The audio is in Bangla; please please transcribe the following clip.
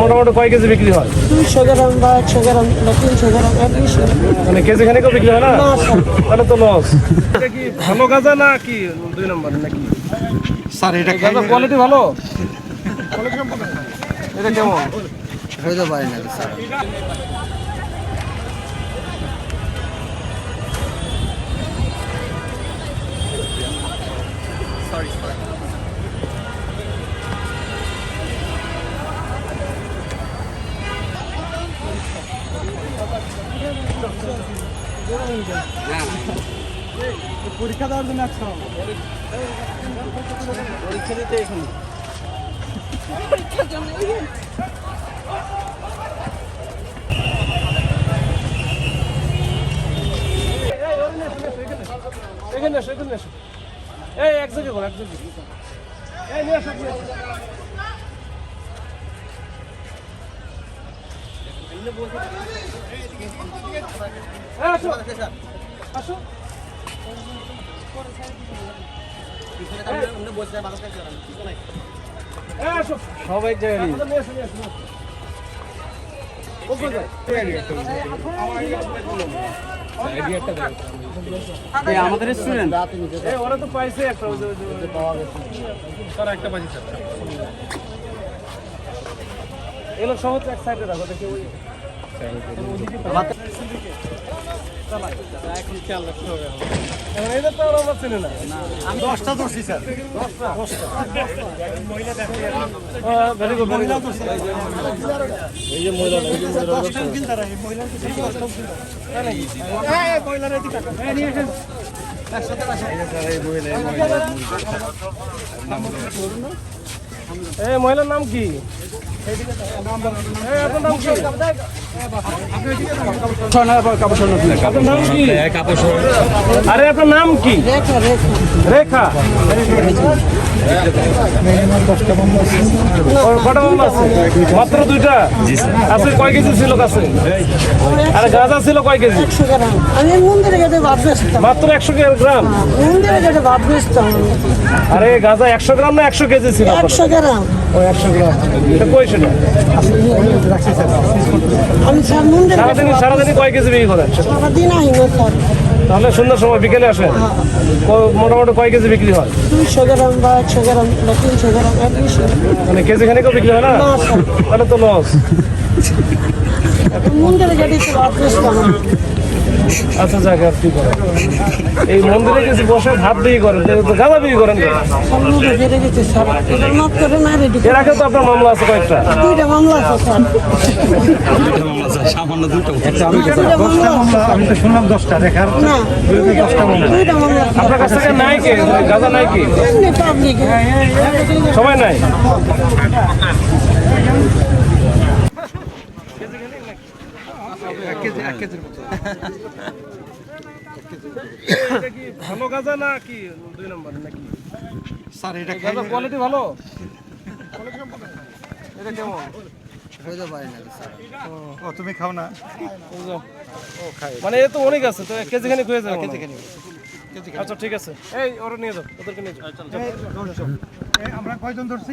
মোটামুটি কয় কেজি বিক্রি হয়? দুইশো গ্রাম বা একশো গ্রাম বা তিনশো গ্রাম মানে কেজি খানিকও বিক্রি হয় না? তাহলে তো লস এটা কি ভালো গাজা না কি দুই নম্বর নাকি? স্যার এটা গাজা কোয়ালিটি ভালো? এটা কেমন? হইতে পারি না স্যার। পরীক্ষা দেওয়ার জন্য আসছো পরীক্ষা দিতে এখানে এখানে এসো এখানে এসো এই এক জায়গায় করো এক জায়গায় এই নিয়ে আসো সবাই? আমাদের স্টুডেন্ট ওরা তো পাইছে একটা এগুলো সহ এক সাইডে রাখো দেখি ওই এখন এদের তো আর আমরা চিনি না দশটা ধরছি স্যার ভেরি গুড ভেরি এই মহিলা মহিলার নাম কি এই, আপনার নাম কি? আপনার নাম কি? আরে আপনার নাম কি? রেখা। রেখা কটা মামলা আছে? মাত্র দুইটা? আছে কয় কেজি ছিল কাছে? আরে গাঁজা ছিল কয় কেজি? একশো গ্রাম। আমি মন্দিরে গেটে ভাত বেচতাম। মাত্র একশো গ্রাম? ভাত আরে গাঁজা একশো গ্রাম না একশো কেজি ছিল? একশো গ্রাম? ও একশো গ্রাম। কই আমি স্যার মন্দিরে সারাদিন সারাদিনই কয় কেজি বিক্রি করেন? সারাদিন আই না স্যার। তাহলে সন্ধ্যার সময় বিকেলে আসেন। মোটামুটি কয় কেজি বিক্রি হয়? দুইশো গ্রাম বা একশো গ্রাম বা তিনশো গ্রাম মানে কেজি খানিকও বিক্রি হয় না? না, তাহলে তো লস। মন্দিরে গেটে ভাত বেচতাম আচ্ছা যাক আর কি করেন এই মন্দিরে কিছু বসে ভাত দিয়ে করেন তো গাঁজা করেন এর আগে তো আপনার মামলা আছে কয়েকটা। দুইটা মামলা আছে স্যার আচ্ছা আমি দুইটা মামলা আছে আমি তো শুনলাম দশটা দেখার। মামলা। আপনার কাছ থেকে নাই কে? গাঁজা নাই কি? সবাই নাই? এক কেজির মতো। এটা কি ভালো গাঁজা না কি দুই নম্বর নাকি? স্যার এটা গাঁজা কোয়ালিটি ভালো? এটা কেমন? ও তুমি খাও না? বুঝলাম। মানে এ তো অনেক আছে তো এক কেজি হয়ে যাবে আচ্ছা ঠিক আছে। এই ওরা নিয়ে যাও ওদেরকে নিয়ে যাও। আমরা কয়জন ধরছি?